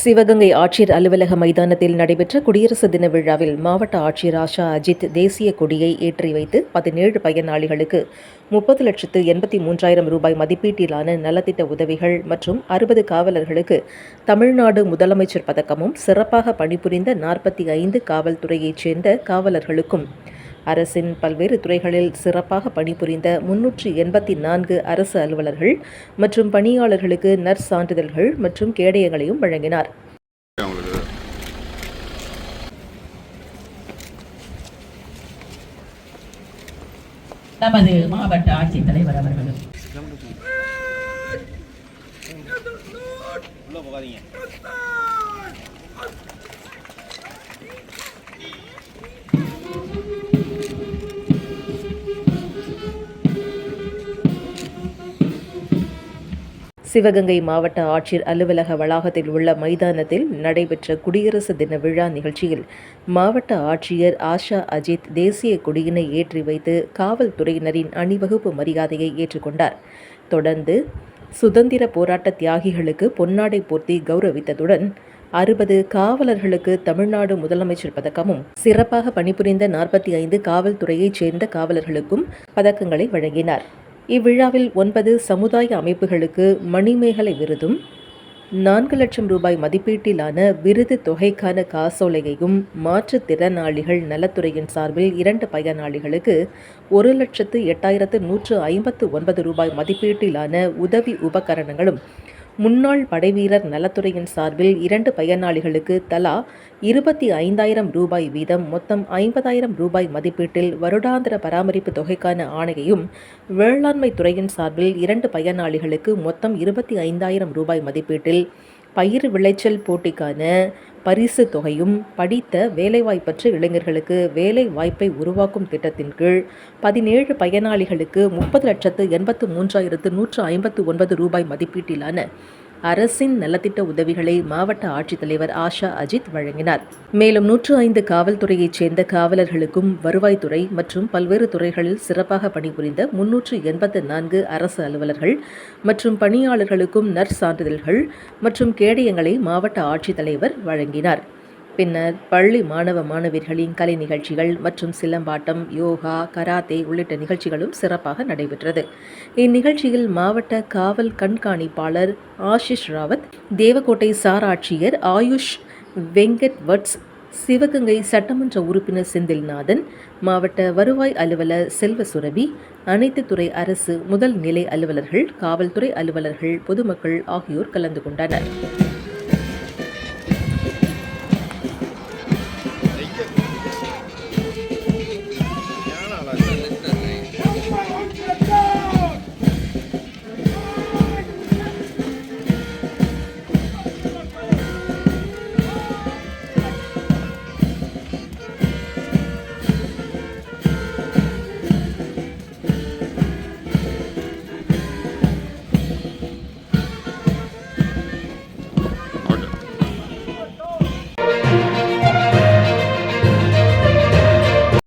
சிவகங்கை ஆட்சியர் அலுவலக மைதானத்தில் நடைபெற்ற குடியரசு தின விழாவில் மாவட்ட ஆட்சியர் ஆஷா அஜித் தேசிய கொடியை ஏற்றி வைத்து பதினேழு பயனாளிகளுக்கு முப்பது லட்சத்து எண்பத்தி மூன்றாயிரம் ரூபாய் மதிப்பீட்டிலான நலத்திட்ட உதவிகள் மற்றும் அறுபது காவலர்களுக்கு தமிழ்நாடு முதலமைச்சர் பதக்கமும் சிறப்பாக பணிபுரிந்த நாற்பத்தி ஐந்து காவல்துறையைச் சேர்ந்த காவலர்களுக்கும். அரசின் பல்வேறு துறைகளில் சிறப்பாக பணிபுரிந்த முன்னூற்றி எண்பத்தி நான்கு அரசு அலுவலர்கள் மற்றும் பணியாளர்களுக்கு நர்ஸ் சான்றிதழ்கள் மற்றும் கேடயங்களையும் வழங்கினார். நமது மாவட்ட ஆட்சித்தலைவர் அவர்களும். சிவகங்கை மாவட்ட ஆட்சியர் அலுவலக வளாகத்தில் உள்ள மைதானத்தில் நடைபெற்ற குடியரசு தின விழா நிகழ்ச்சியில் மாவட்ட ஆட்சியர் ஆஷா அஜித் தேசிய கொடியினை ஏற்றி வைத்து காவல்துறையினரின் அணிவகுப்பு மரியாதையை ஏற்றுக்கொண்டார். தொடர்ந்து சுதந்திர போராட்ட தியாகிகளுக்கு பொன்னாடை போர்த்தி கௌரவித்ததுடன் அறுபது காவலர்களுக்கு தமிழ்நாடு முதலமைச்சர் பதக்கமும் சிறப்பாக பணிபுரிந்த நாற்பத்தி ஐந்து காவல்துறையைச் சேர்ந்த காவலர்களுக்கும் பதக்கங்களை வழங்கினார். இவ்விழாவில் ஒன்பது சமுதாய அமைப்புகளுக்கு மணிமேகலை விருதும் நான்கு லட்சம் ரூபாய் மதிப்பீட்டிலான விருது தொகைக்கான காசோலையையும் மாற்றுத்திறனாளிகள் நலத்துறையின் சார்பில் இரண்டு பயனாளிகளுக்கு ஒரு லட்சத்து எட்டாயிரத்து நூற்று ஐம்பத்து ஒன்பது ரூபாய் மதிப்பீட்டிலான உதவி உபகரணங்களும் முன்னாள் படைவீரர் நலத்துறையின் சார்பில் இரண்டு பயனாளிகளுக்கு தலா இருபத்தி ஐந்தாயிரம் ரூபாய் வீதம் மொத்தம் ஐம்பதாயிரம் ரூபாய் மதிப்பீட்டில் வருடாந்திர பராமரிப்பு தொகைக்கான ஆணையையும் வேளாண்மை துறையின் சார்பில் இரண்டு பயனாளிகளுக்கு மொத்தம் இருபத்தி ஐந்தாயிரம் ரூபாய் மதிப்பீட்டில் பயிர் விளைச்சல் போட்டிக்கான பரிசு தொகையும் படித்த வேலைவாய்ப்பற்ற இளைஞர்களுக்கு வேலை வாய்ப்பை உருவாக்கும் திட்டத்தின் கீழ் பதினேழு பயனாளிகளுக்கு முப்பது லட்சத்து எண்பத்து மூன்றாயிரத்து நூற்று ஐம்பத்து ஒன்பது ரூபாய் மதிப்பீட்டிலான அரசின் நலத்திட்ட உதவிகளை மாவட்ட ஆட்சித்தலைவர் ஆஷா அஜித் வழங்கினார். மேலும் நூற்று ஐந்து காவல்துறையைச் சேர்ந்த காவலர்களுக்கும் வருவாய்த்துறை மற்றும் பல்வேறு துறைகளில் சிறப்பாக பணிபுரிந்த முன்னூற்று எண்பத்து நான்கு அரசு அலுவலர்கள் மற்றும் பணியாளர்களுக்கும் நர்ஸ் சான்றிதழ்கள் மற்றும் கேடயங்களை மாவட்ட ஆட்சித்தலைவர் வழங்கினார். பின்னர் பள்ளி மாணவ மாணவியர்களின் கலை நிகழ்ச்சிகள் மற்றும் சிலம்பாட்டம் யோகா கராத்தே உள்ளிட்ட நிகழ்ச்சிகளும் சிறப்பாக நடைபெற்றது. இந்நிகழ்ச்சியில் மாவட்ட காவல் கண்காணிப்பாளர் ஆஷிஷ் ராவத் தேவக்கோட்டை சார் ஆட்சியர் ஆயுஷ் வெங்கட் வட்ஸ் சிவகங்கை சட்டமன்ற உறுப்பினர் செந்தில்நாதன் மாவட்ட வருவாய் அலுவலர் செல்வ சுரபி அனைத்து துறை அரசு முதல் நிலை அலுவலர்கள் காவல்துறை அலுவலர்கள் பொதுமக்கள் ஆகியோர் கலந்து கொண்டனர்.